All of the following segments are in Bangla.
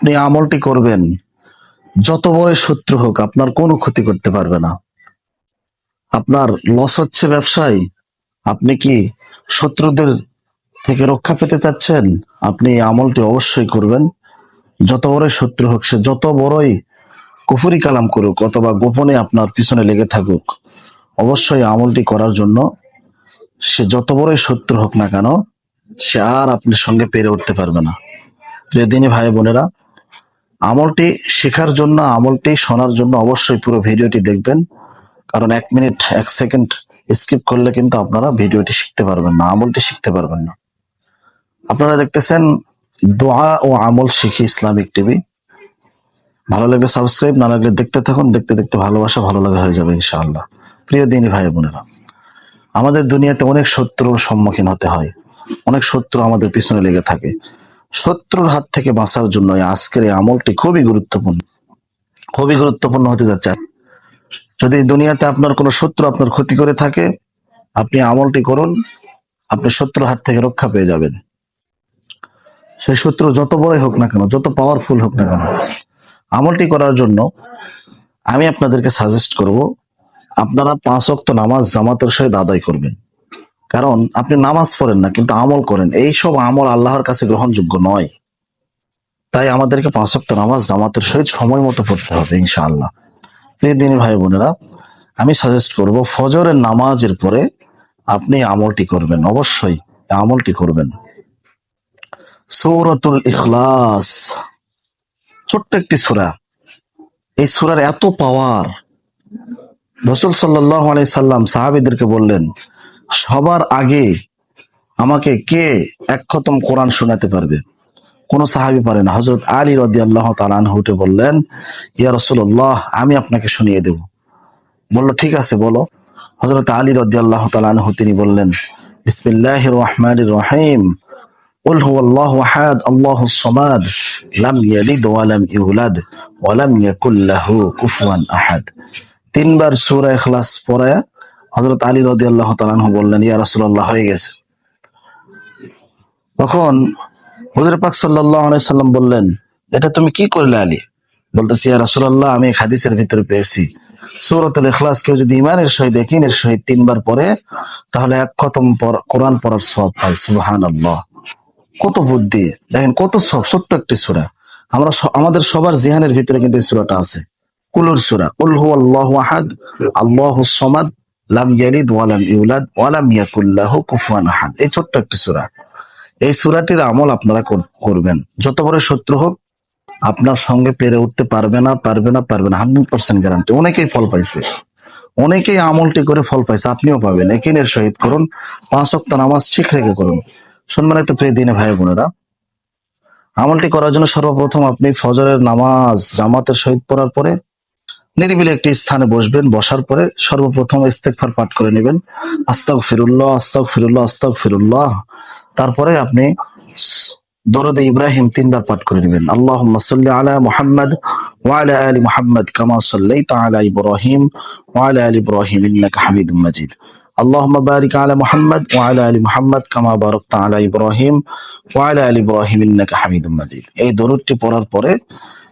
আপনি আমলটি করবেন। যত বড় শত্রু হোক, আপনার কোনো ক্ষতি করতে পারবে না। আপনার লস হচ্ছে ব্যবসায়। আপনি কি শত্রুদের থেকে রক্ষা পেতে চাচ্ছেন? আপনি এই আমলটি অবশ্যই করবেন। যত বড়ই শত্রু হোক, সে যত বড়ই কুফুরি কালাম করুক, অথবা গোপনে আপনার পিছনে লেগে থাকুক, অবশ্যই আমলটি করার জন্য সে যত বড়ই শত্রু হোক না কেন, সে আর আপনার সঙ্গে পেরে উঠতে পারবে না। প্রিয় দিনী ভাই বোনেরা আমলটি শেখার জন্য, আমলটি শোনার জন্য অবশ্যই পুরো ভিডিওটি দেখবেন। কারণ এক মিনিট, এক সেকেন্ড স্কিপ করলে কিন্তু আপনারা ভিডিওটি শিখতে পারবেন না, আমলটি শিখতে পারবেন না। আপনারা দেখতেছেন দোয়া ও আমল শিখি ইসলামিক টিভি। ভালো লাগলে সাবস্ক্রাইব, না লাগলে দেখতে থাকুন, দেখতে দেখতে ভালোবাসা ভালো লাগা হয়ে যাবে ইনশাআল্লাহ। প্রিয় দিনী ভাই বোনেরা, আমাদের দুনিয়াতে অনেক শত্রুর সম্মুখীন হতে হয়, অনেক শত্রু আমাদের পিছনে লেগে থাকে। শত্রুর হাত থেকে বাঁচার জন্য আজকের এই আমলটি খুবই গুরুত্বপূর্ণ। খুবই গুরুত্বপূর্ণ হতে যাচ্ছে। যদি দুনিয়াতে আপনার কোনো শত্রু আপনার ক্ষতি করে থাকে, আপনি আমলটি করুন, আপনি শত্রুর হাত থেকে রক্ষা পেয়ে যাবেন। সেই শত্রু যত বড়ই হোক না কেন, যত পাওয়ারফুল হোক না কেন, আমলটি করার জন্য আমি আপনাদেরকে সাজেস্ট করব, আপনারা পাঁচ অক্ত নামাজ জামাতের সহিত আদায় করবেন। কারণ আপনি নামাজ পড়েন না, কিন্তু আমল করেন। এই সব আমল আল্লাহর কাছে গ্রহণযোগ্য নয়। তাই আমাদেরকে পাঁচ অক্ত নামাজ জামাতের সহিত সময় মতো পড়তে হবে, ইনশাআল্লাহ। প্রিয় দিনী ভাই বোনেরা, আমি সাজেস্ট করব, ফজরের নামাজের পরে আপনি আমলটি করবেন, অবশ্যই আমলটি করবেন। সৌরতুল ইখলাস, ছোট্ট একটি সূরা। এই সুরার এত পাওয়ার রসুল সাল্লাহ আলাই সাল্লাম সাহাবিদেরকে বললেন সবার আগে আমাকে কে এক খতম কোরআন শোনাতে পারবে কোন সাহাবি পারে না হজরত আলী রদি আল্লাহ উঠে বললেন ইয়া রসুল্লাহ আমি আপনাকে শুনিয়ে দেব বললো ঠিক আছে বলো হজরত আলী রদি আল্লাহ তালানহু তিনি বললেন বিসমিল্লাহ রহমান রহিম قل هو الله احد الله الصمد لم يلد ولم يولد ولم يكن له كفوا احد তিনবার সূরা ইখলাস পড়ায়া হযরত আলী রাদিয়াল্লাহু তাআলা আনহু বললেন, ইয়া রাসূলুল্লাহ, হয়ে গেছে। তখন হুজুর পাক আলাইহি সাল্লাম বললেন, এটা তুমি কি করলে আলী? বলতেছি, ইয়া রাসূলুল্লাহ, আমি হাদিসের ভিতরে পেয়েছি। সূরাতুল ইখলাস কেউ যদি ইমানের সহিত একিনের সহিত তিনবার পড়ে, তাহলে এক খতম পর- কোরআন পড়ার সওয়াব পায়। সুবহানাল্লাহ। কত বুদ্ধি। দেখেন, কত সব ছোট্ট একটি সূরা। আমরা আমাদের সবার জিহানের ভিতরে কিন্তু এই সূরাটা আছে। কুলুর সূরা, কুল হুয়াল্লাহু আহাদ আল্লাহুস সামাদ লাম ইয়ালিদ ওয়া লাম ইউলাদ ওয়া লাম ইয়াকুল কুফুয়ান আহাদ। এই ছোট্ট একটি সূরা। এই সূরাটির আমল আপনারা করবেন। যত বড় শত্রু হোক, আপনার সঙ্গে পেরে উঠতে পারবে না পারবে না পারবে না। হান্ড্রেড পার্সেন্ট গ্যারান্টি অনেকেই ফল পাইছে। অনেকেই আমলটি করে ফল পাইছে। আপনিও পাবেন। একিনের সহিত করুন। পাঁচ অক্ত নামাজ ঠিক রেখে করুন। সম্মানিত প্রিয় দিনে ভাই বোনেরা, আমলটি করার জন্য সর্বপ্রথম আপনি ফজরের নামাজ, জামাতের সহিত পড়ার পরে নিরিবিলি একটি স্থানে বসবেন বসার পরে সর্বপ্রথম ইস্তেকফার পাঠ করে নেবেন আস্তাক ফিরুল্লাহ আস্তাক ফিরুল্লাহ আস্তাক ফিরুল্লাহ তারপরে আপনি দরদে ইব্রাহিম তিনবার পাঠ করে নেবেন আল্লাহ সাল্লি আলা মুহাম্মদ ওয়ালা আলি মুহাম্মদ কামা সাল্লাইতা আলা ইব্রাহিম ওয়ালা আলি ইব্রাহিম ইন্নাকা হামিদুম মাজিদ اللهم بارك على محمد وعلى ال محمد كما باركت على ابراهيم وعلى ال ابراهيم انك حميد مجيد এই দরুদটি পড়ার পরে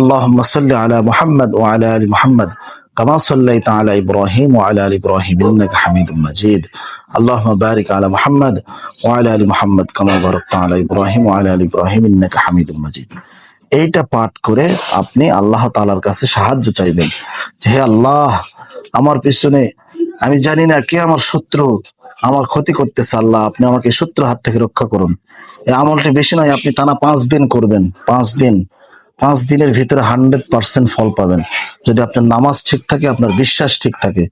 اللهم صل على محمد وعلى ال محمد كما صليت على ابراهيم وعلى ال ابراهيم انك حميد مجيد اللهم بارك على محمد وعلى ال محمد كما باركت على ابراهيم وعلى ال ابراهيم انك حميد مجيد এইটা পাঠ করে আপনি আল্লাহ তাআলার কাছে সাহায্য চাইবেন যে হে আল্লাহ আমার পিছনে আমি জানি না কে আমার শত্রু আমার ক্ষতি করতেছে আল্লাহ আপনি আমাকে শত্রু হাত থেকে রক্ষা করুন এই আমলটি বেশি নয় আপনি টানা পাঁচ দিন করবেন পাঁচ দিন পাঁচ দিনের ভিতরে হান্ড্রেড পার্সেন্ট ফল পাবেন। যদি আপনার নামাজ ঠিক থাকে, আপনার বিশ্বাস ঠিক থাকে,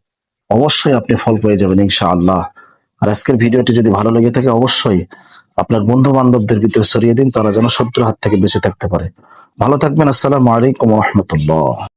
অবশ্যই আপনি ফল পেয়ে যাবেন ইনশাআল্লাহ। আর আজকের ভিডিওটি যদি ভালো লেগে থাকে, অবশ্যই আপনার বন্ধু বান্ধবদের ভিতরে সরিয়ে দিন, তারা যেন শত্রু হাত থেকে বেঁচে থাকতে পারে। ভালো থাকবেন, আসসালামু আলাইকুম রহমতুল্লাহ।